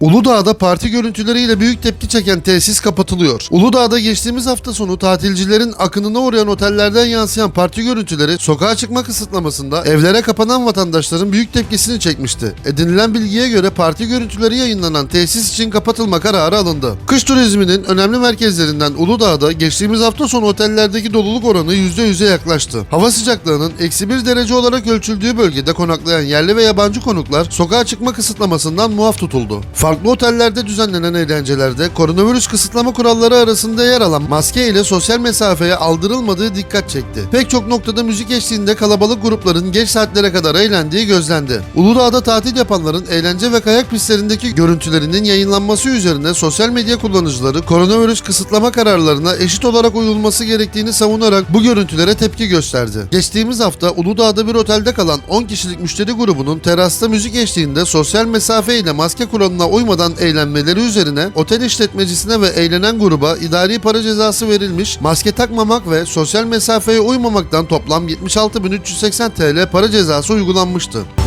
Uludağ'da parti görüntüleriyle büyük tepki çeken tesis kapatılıyor. Uludağ'da geçtiğimiz hafta sonu tatilcilerin akınına uğrayan otellerden yansıyan parti görüntüleri sokağa çıkma kısıtlamasında evlere kapanan vatandaşların büyük tepkisini çekmişti. Edinilen bilgiye göre parti görüntüleri yayınlanan tesis için kapatılma kararı alındı. Kış turizminin önemli merkezlerinden Uludağ'da geçtiğimiz hafta sonu otellerdeki doluluk oranı %100'e yaklaştı. Hava sıcaklığının eksi bir derece olarak ölçüldüğü bölgede konaklayan yerli ve yabancı konuklar sokağa çıkma kısıtlamasından muaf tutuldu. Farklı otellerde düzenlenen eğlencelerde koronavirüs kısıtlama kuralları arasında yer alan maske ile sosyal mesafeye aldırılmadığı dikkat çekti. Pek çok noktada müzik eşliğinde kalabalık grupların geç saatlere kadar eğlendiği gözlendi. Uludağ'da tatil yapanların eğlence ve kayak pistlerindeki görüntülerinin yayınlanması üzerine sosyal medya kullanıcıları koronavirüs kısıtlama kararlarına eşit olarak uyulması gerektiğini savunarak bu görüntülere tepki gösterdi. Geçtiğimiz hafta Uludağ'da bir otelde kalan 10 kişilik müşteri grubunun terasta müzik eşliğinde sosyal mesafe ile maske kuralına uymadan eğlenmeleri üzerine otel işletmecisine ve eğlenen gruba idari para cezası verilmiş, maske takmamak ve sosyal mesafeye uymamaktan toplam 76.380 TL para cezası uygulanmıştı.